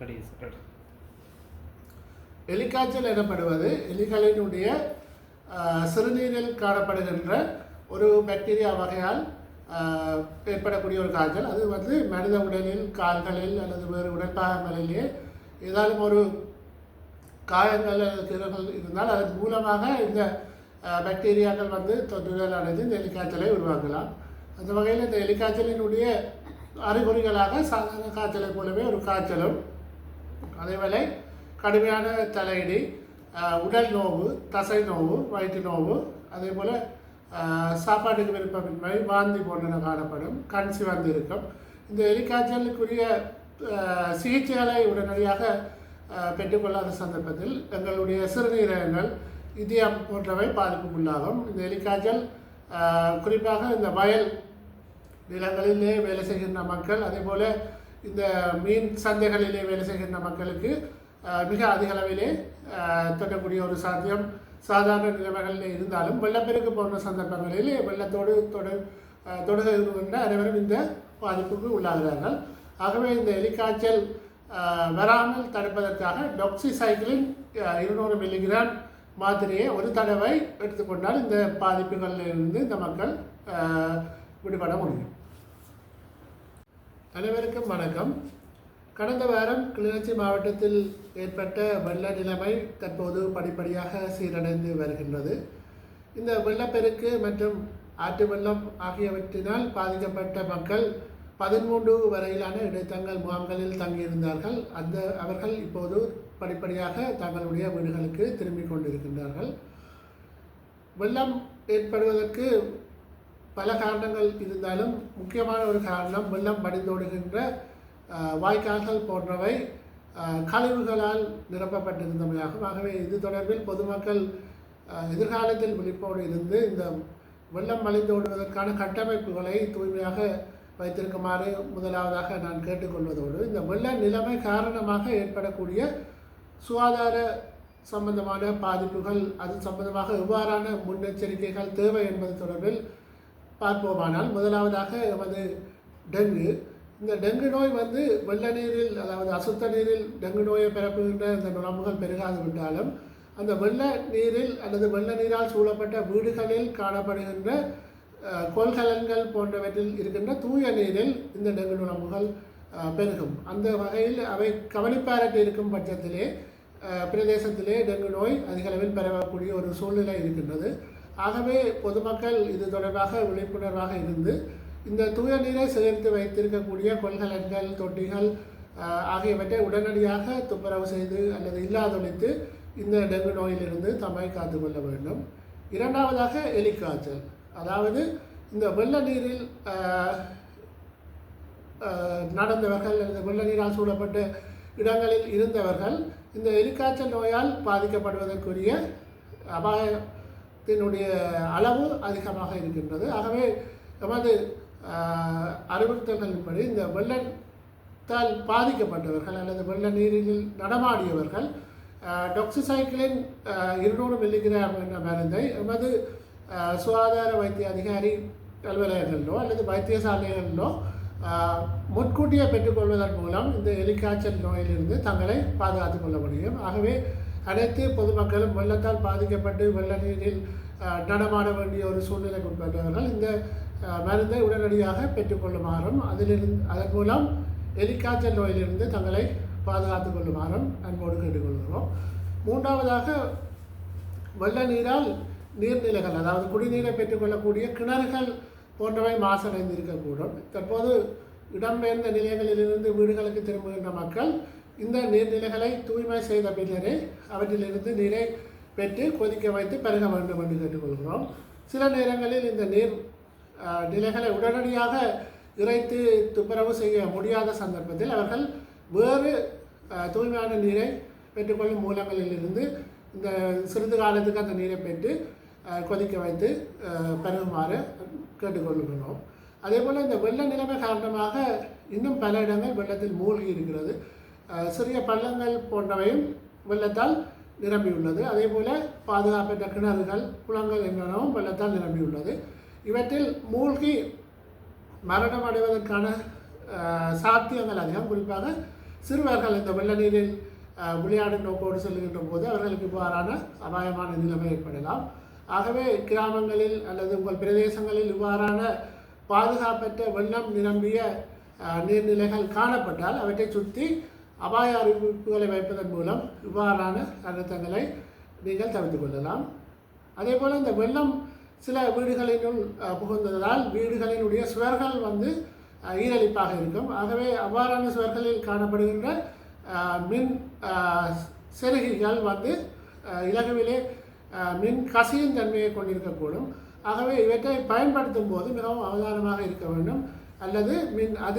படிக்க எலிக்காய்ச்சல் எனப்படுவது எலிகளினுடைய சிறுநீரில் காணப்படுகின்ற ஒரு பாக்டீரியா வகையால் ஏற்படக்கூடிய ஒரு காய்ச்சல். அது வந்து மனித உடலில் கால்களில் அல்லது வேறு உடற்பாகங்களிலே ஏதாலும் ஒரு காயங்கள் அல்லது கீறல்கள் இருந்தால் அதன் மூலமாக இந்த பாக்டீரியாக்கள் வந்து தொற்றுதல் அடைந்து இந்த எலிக்காய்ச்சலை உருவாக்கலாம். அந்த வகையில் இந்த எலிக்காய்ச்சலினுடைய அறிகுறிகளாக சாதாரண காய்ச்சலை போலவே ஒரு காய்ச்சலும் அதேவேளை கடுமையான தலையிடி உடல் நோவு தசை நோவு வயிற்று நோவு அதே போல் சாப்பாட்டுக்கு விருப்பமின்மை வாந்தி போன்றன காணப்படும் கண் சிவந்து இருக்கும். இந்த எலிக்காய்ச்சலுக்குரிய சிகிச்சைகளை உடனடியாக பெற்றுக்கொள்ளாத சந்தர்ப்பத்தில் எங்களுடைய சிறுநீரகங்கள் இதயம் போன்றவை பாதிப்புக்குள்ளாகும். இந்த எலிக்காய்ச்சல் குறிப்பாக இந்த வயல் நிலங்களிலே வேலை செய்கின்ற மக்கள் அதே போல் இந்த மீன் சந்தைகளிலே வேலை செய்கின்ற மக்களுக்கு மிக அதிக அளவிலே தொட்டக்கூடிய ஒரு சாத்தியம். சாதாரண நிலைமைகளில் இருந்தாலும் வெள்ளப்பெருக்கு போன்ற சந்தர்ப்பங்களில் வெள்ளத்தோடு தொடு தொடுகின்ற அனைவரும் இந்த பாதிப்புக்கு உள்ளாகிறார்கள். ஆகவே இந்த எலிக்காய்ச்சல் வராமல் தடுப்பதற்காக டொக்சிசைக்கிளின் இருநூறு மில்லிகிராம் மாத்திரையை ஒரு தடவை எடுத்துக்கொண்டால் இந்த பாதிப்புகளில் இருந்து இந்த மக்கள் விடுபட முடியும். அனைவருக்கும் வணக்கம். கடந்த வாரம் கிளிநொச்சி மாவட்டத்தில் ஏற்பட்ட வெள்ள நிலைமை தற்போது படிப்படியாக சீரடைந்து வருகின்றது. இந்த வெள்ளப்பெருக்கு மற்றும் ஆற்று வெள்ளம் ஆகியவற்றினால் பாதிக்கப்பட்ட மக்கள் பதிமூன்று வரையிலான இடைத்தங்கள் முகாம்களில் தங்கியிருந்தார்கள். அந்த அவர்கள் இப்போது படிப்படியாக தங்களுடைய வீடுகளுக்கு திரும்பிக் கொண்டிருக்கின்றார்கள். வெள்ளம் ஏற்படுவதற்கு பல காரணங்கள் இருந்தாலும் முக்கியமான ஒரு காரணம் வெள்ளம் படிந்தோடுகின்ற வாய்க்கால்கள் போன்றவை கழிவுகளால் நிரப்பப்பட்டிருந்தமையாகும். ஆகவே இது தொடர்பில் பொதுமக்கள் எதிர்காலத்தில் விழிப்போடு இருந்து இந்த வெள்ளம் வழிந்தோடுவதற்கான கட்டமைப்புகளை தூய்மையாக வைத்திருக்குமாறு முதலாவதாக நான் கேட்டுக்கொள்வதோடு இந்த வெள்ள நிலைமை காரணமாக ஏற்படக்கூடிய சுகாதார சம்பந்தமான பாதிப்புகள் அது சம்பந்தமாக எவ்வாறான முன்னெச்சரிக்கைகள் தேவை என்பது தொடர்பில் பார்ப்போமானால் முதலாவதாக எமது டெங்கு. இந்த டெங்கு நோய் வந்து வெள்ள நீரில் அதாவது அசுத்த நீரில் டெங்கு நோயை பரப்புகின்ற இந்த நுழம்புகள் பெருகாது விட்டாலும் அந்த வெள்ள நீரில் அல்லது வெள்ள நீரால் சூழப்பட்ட வீடுகளில் காணப்படுகின்ற கொள்கலன்கள் போன்றவற்றில் இருக்கின்ற தூய நீரில் இந்த டெங்கு நுழம்புகள் பெருகும். அந்த வகையில் அவை கவனிப்பாரற்று இருக்கும் பட்சத்திலே பிரதேசத்திலே டெங்கு நோய் அதிகளவில் பரவக்கூடிய ஒரு சூழ்நிலை இருக்கின்றது. ஆகவே பொதுமக்கள் இது தொடர்பாக விழிப்புணர்வாக இருந்து இந்த தூய நீரை சேர்த்து வைத்திருக்கக்கூடிய கொள்கலன்கள் தொட்டிகள் ஆகியவற்றை உடனடியாக துப்புரவு செய்து அல்லது இல்லாதொழித்து இந்த டெங்கு நோயிலிருந்து தம்மை காத்துக்கொள்ள வேண்டும். இரண்டாவதாக எலிக்காய்ச்சல். அதாவது இந்த வெள்ள நீரில் நடந்தவர்கள் அல்லது வெள்ள நீரால் சூழப்பட்ட இடங்களில் இருந்தவர்கள் இந்த எலிக்காய்ச்சல் நோயால் பாதிக்கப்படுவதற்குரிய தினுடைய அளவு அதிகமாக இருக்கின்றது. ஆகவே நமது அறிவுறுத்தல்களின்படி இந்த வெள்ளத்தால் பாதிக்கப்பட்டவர்கள் அல்லது வெள்ள நீரில் நடமாடியவர்கள் டொக்சிசைக்கிளின் இருநூறு மில்லிகிராம் என்ற மருந்தை எமது சுகாதார வைத்திய அதிகாரி அலுவலகங்களிலோ அல்லது வைத்தியசாலைகளிலோ முன்கூட்டியே பெற்றுக்கொள்வதன் மூலம் இந்த எலிக்காய்ச்சல் நோயிலிருந்து தங்களை பாதுகாத்துக் கொள்ள முடியும். ஆகவே அனைத்து பொதுமக்களும் வெள்ளத்தால் பாதிக்கப்பட்டு வெள்ள நீரில் நடமாட வேண்டிய ஒரு சூழ்நிலைக்கு உட்பட்டவர்கள் இந்த மருந்தை உடனடியாக பெற்றுக்கொள்ளுமாறும் அதிலிருந்து அதன் மூலம் எலிக்காய்ச்சல் நோயிலிருந்து தங்களை பாதுகாத்துக் கொள்ளுமாறும் அன்போடு கேட்டுக்கொள்கிறோம். மூன்றாவதாக வெள்ள நீரால் நீர்நிலைகள் அதாவது குடிநீரை பெற்றுக்கொள்ளக்கூடிய கிணறுகள் போன்றவை மாசடைந்திருக்கக்கூடும். தற்போது இடம்பெயர்ந்த நிலைகளிலிருந்து வீடுகளுக்கு திரும்புகின்ற மக்கள் இந்த நீர்நிலைகளை தூய்மை செய்த பின்னரே அவற்றிலிருந்து நீரை பெற்று கொதிக்க வைத்து பருக வேண்டும் என்று கேட்டுக்கொள்கிறோம். சில நேரங்களில் இந்த நீர் நிலைகளை உடனடியாக இறைத்து துப்புரவு செய்ய முடியாத சந்தர்ப்பத்தில் அவர்கள் வேறு தூய்மையான நீரை பெற்றுக்கொள்ளும் மூலங்களிலிருந்து இந்த சிறிது காலத்துக்கு அந்த நீரை பெற்று கொதிக்க வைத்து பெருகுமாறு பருகுமாறு கேட்டுக்கொள்கிறோம் அதே போல் இந்த வெள்ள நிலைமை காரணமாக இன்னும் பல இடங்கள் வெள்ளத்தில் மூழ்கி இருக்கிறது. சிறிய பள்ளங்கள் போன்றவையும் வெள்ளத்தால் நிரம்பியுள்ளது. அதே போல் பாதுகாப்பற்ற கிணறுகள் குளங்கள் என்பனவும் வெள்ளத்தால் நிரம்பியுள்ளது. இவற்றில் மூழ்கி மரணம் அடைவதற்கான சாத்தியங்கள் அதிகம். குறிப்பாக சிறுவர்கள் இந்த வெள்ள நீரில் விளையாடும் நோக்கோடு செல்கின்ற போது அவர்களுக்கு இவ்வாறான அபாயமான நிலைமை ஏற்படலாம். ஆகவே கிராமங்களில் அல்லது உங்கள் பிரதேசங்களில் இவ்வாறான பாதுகாப்பற்ற வெள்ளம் நிரம்பிய நீர்நிலைகள் காணப்பட்டால் அவற்றை சுற்றி அபாய அறிவிப்புகளை வைப்பதன் மூலம் இவ்வாறான அழுத்தங்களை நீங்கள் தவிர்த்து கொள்ளலாம். அதே போல் இந்த வெள்ளம் சில வீடுகளினுள் புகுந்ததால் வீடுகளினுடைய சுவர்கள் வந்து ஈரழிப்பாக இருக்கும். ஆகவே அவ்வாறான சுவர்களில் காணப்படுகின்ற மின் செருகிகள் வந்து இலகுவிலே மின் கசியின் தன்மையை கொண்டிருக்கக்கூடும். ஆகவே இவற்றை பயன்படுத்தும் போது மிகவும் அவதானமாக இருக்க வேண்டும். அல்லது மின் அது